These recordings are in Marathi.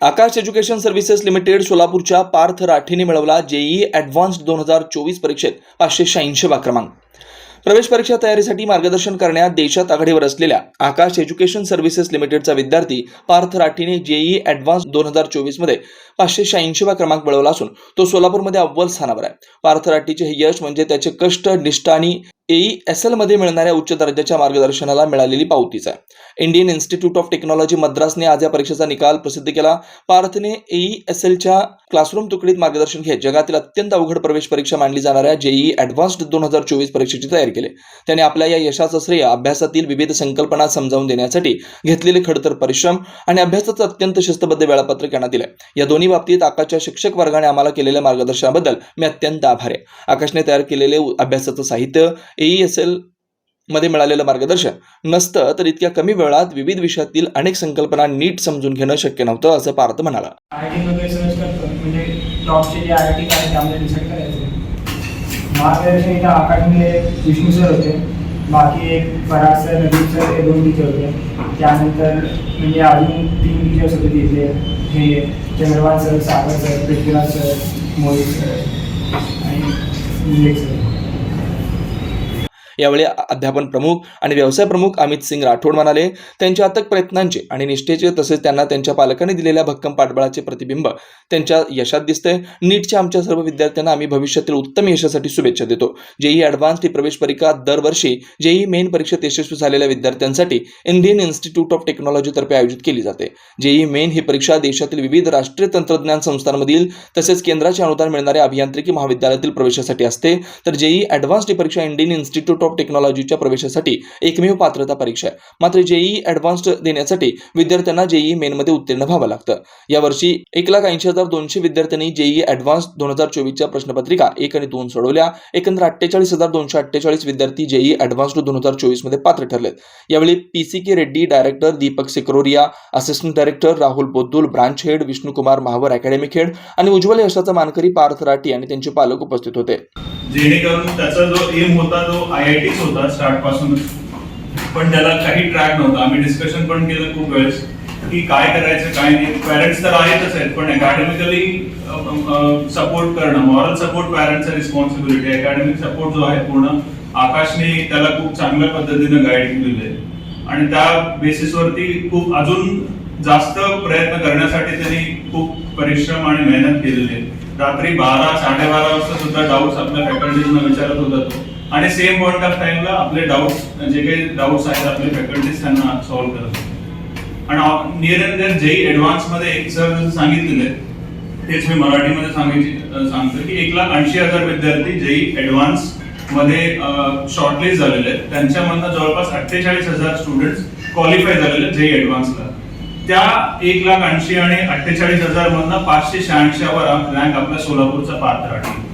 Aakash education services limited सोलापूरच्या पार्थ राठीने मिळवला जेई ॲडव्हान्स्ड दोन हजार चोवीस परीक्षेत पाचशे शहाऐंशीवा क्रमांक. प्रवेश परीक्षा तयारीसाठी मार्गदर्शन करण्यात देशात आघाडीवर असलेल्या आकाश एज्युकेशन सर्व्हिसेस लिमिटेडचा विद्यार्थी पार्थ राठीने जेई ॲडव्हान्स दोन हजार चोवीसमध्ये पाचशे शहाऐंशीवा क्रमांक मिळवला असून तो सोलापूरमध्ये अव्वल स्थानावर आहे. पार्थ राठीचे हे यश म्हणजे त्याचे कष्ट निष्ठा आणि एई एस एलमध्ये मिळणाऱ्या उच्च दर्जाच्या मार्गदर्शनाला मिळालेली पावतीच आहे. इंडियन इन्स्टिट्यूट ऑफ टेक्नॉलॉजी मद्रासने आज या परीक्षेचा निकाल प्रसिद्ध केला. पार्थने एई एस एलच्या क्लासरूम तुकडीत मार्गदर्शन घेत जगातील अत्यंत अवघड प्रवेश परीक्षा मानली जाणाऱ्या जेई ॲडव्हान्स्ड दोन हजार चोवीस परीक्षेची तयारी केली. त्याने आपल्या या यशाचं श्रेय अभ्यासातील विविध संकल्पना समजावून देण्यासाठी घेतलेले खडतर परिश्रम आणि अभ्यासाचं अत्यंत शिस्तबद्ध वेळापत्रक यांना दिलं या दोन्ही बाबतीत आकाशच्या शिक्षक वर्गाने आम्हाला केलेल्या मार्गदर्शनाबद्दल मी अत्यंत आभारी आहे. आकाशने तयार केलेले अभ्यासाचं साहित्य एई एस एलमध्ये मिळालेलं मार्गदर्शन. नसतं तर इतक्या कमी वेळात विविध विषयातील अनेक संकल्पना नीट समजून घेणं शक्य नव्हतं असं पार्थ म्हणाला. म्हणजे मार्गदर्शन इथं आकाशमध्ये विष्णू सर होते बाकी एक फराज सर नदीप सर हे दोन टीचर होते. त्यानंतर म्हणजे अजून तीन टीचर्स होते तिथले हे Chandravan sir Sagar sir Prithviraj sir Mohit sir आणि विवेक सर यावेळी अध्यापन प्रमुख आणि व्यवसाय प्रमुख अमित सिंग राठोड म्हणाले त्यांच्या अथक प्रयत्नांचे आणि निष्ठेचे तसेच त्यांना त्यांच्या पालकांनी दिलेल्या भक्कम पाठबळाचे प्रतिबिंब त्यांच्या यशात दिसते नीटच्या आमच्या सर्व विद्यार्थ्यांना आम्ही भविष्यातील उत्तम यशासाठी शुभेच्छा देतो. जेई ॲडव्हान्स ही प्रवेश परीक्षा दरवर्षी जेई मेन परीक्षेत यशस्वी झालेल्या विद्यार्थ्यांसाठी इंडियन इन्स्टिट्यूट ऑफ टेक्नॉलॉजीतर्फे आयोजित केली जाते. जेई मेन ही परीक्षा देशातील विविध राष्ट्रीय तंत्रज्ञान संस्थांमधील तसेच केंद्राचे अनुदान मिळणाऱ्या अभियांत्रिकी महाविद्यालयातील प्रवेशासाठी असते. तर जेई ॲडव्हान्स्ड ही परीक्षा इंडियन इन्स्टिट्यूट ऑफ टेक्नॉलॉजीच्या प्रवेशासाठी एकमेव पात्रता परीक्षा आहे. मात्र जेई ॲडव्हान्स्ड देण्यासाठी विद्यार्थ्यांना जेई मेनमध्ये उत्तीर्ण व्हावं लागतं. यावर्षी एक लाख ऐंशी हजार दोनशे विद्यार्थ्यांनी जेई ॲडव्हान्स दोन हजार चोवीसच्या प्रश्नपत्रिका एक आणि दोन सोडवल्या. एकंदर अठ्ठेचाळीस हजार दोनशे अठ्ठेचाळीस विद्यार्थी जेई ॲडव्हान्स्ड दोन हजार चोवीसमध्ये पात्र ठरलेत. यावेळी P C K Reddy director Deepak Sikroria assistant director Rahul Boddul branch head Vishnukumar Mahavar academic head आणि उज्ज्वल यशाचा मानकरी पार्थ राठी आणि त्यांचे पालक उपस्थित होते. जेणेकरून त्याचा जो एम होता तो आय आय होता स्टार्ट पासूनच पण त्याला काही ट्रॅक नव्हता. आम्ही डिस्कशन पण केलं खूप वेळेस की काय करायचं काय नाही. पॅरेंट्स तर आहेतच आहेत पण अकॅडमिकली सपोर्ट करणं मॉरल सपोर्ट पॅरेंट्सचा रिस्पॉन्सिबिलिटी अकॅडमिक सपोर्ट जो आहे पूर्ण आकाशने त्याला खूप चांगल्या पद्धतीनं गाईड केलेलं आहे आणि त्या बेसिसवरती खूप अजून जास्त प्रयत्न करण्यासाठी त्यांनी खूप परिश्रम आणि मेहनत केलेली आहे. रात्री बारा साडेबारा वाजता सुद्धा डाऊट्स आपल्या फॅकल्टीजना विचारत होता तो. आणि सेम पॉईंट ऑफ टाइमला आपले डाऊट्स जे काही डाऊट्स आहेत आपले फॅकल्टीज त्यांना सॉल्व्ह करत होते. आणि नियर अँड देअर जेई ऍडव्हान्समध्ये एक सर जसं सांगितलेलं आहे तेच मी मराठीमध्ये सांगायची सांगतो की एक लाख ऐंशी हजार विद्यार्थी जेई ऍडव्हान्समध्ये शॉर्टलिस्ट झालेले आहेत त्यांच्यामधनं जवळपास अठ्ठेचाळीस हजार स्टुडंट क्वालिफाय झालेले जेई ऍडव्हान्सला त्या एक लाख ऐंशी आणि अठ्ठेचाळीस हजार मधनं पाचशे शहाऐंशी वर रँक आपल्या सोलापूरचा पात्र आहे.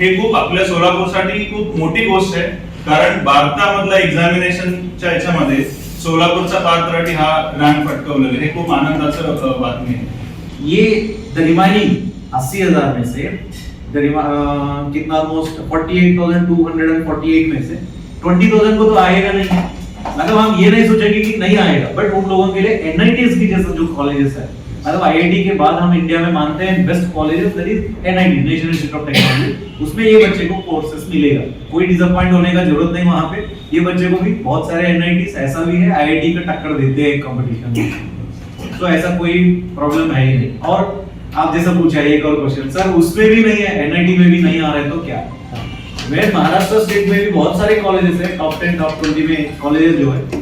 हे खूप आपल्या सोलापूरसाठी खूप मोठी गोष्ट आहे. कारण भारतामधल्या एक्झामिनेशनच्या याच्यामध्ये सोलापूरचा पात्राटी हा रँक पटकवलेला हे खूप आनंदाचं बातमी आहे. ये द रिमाइनिंग अस्सी हजार में से the कितना almost forty eight thousand two hundred and forty eight में से. ट्वेंटी थाउजेंड को तो आएगा नहीं। मतलब हम ये नहीं सोचेंगे कि नहीं आएगा बट उन लोगों के लिए एनआईटीएस की जैसा जो कॉलेजेस है मतलब आईआईटी के बाद हम इंडिया में मानते हैं best colleges that is NIT national institute of technology उसमें ये बच्चे को कोर्सेस मिलेगा। कोई डिसअपॉइंट होने का ज़रूरत नहीं वहाँ पे। ये बच्चे को भी बहुत सारे एनआईटीज ऐसा भी है आईआईटी का टक्कर देते हैं कंपटीशन में। तो ऐसा कोई प्रॉब्लम है ही नहीं। और आप जैसा पूछा एक और क्वेश्चन सर, उसमें भी नहीं है एनआईटी में भी नहीं आ रहे तो क्या? मैं महाराष्ट्र स्टेट में भी बहुत सारे कॉलेजेस है टॉप टेन टॉप ट्वेंटी में कॉलेजेस जो है।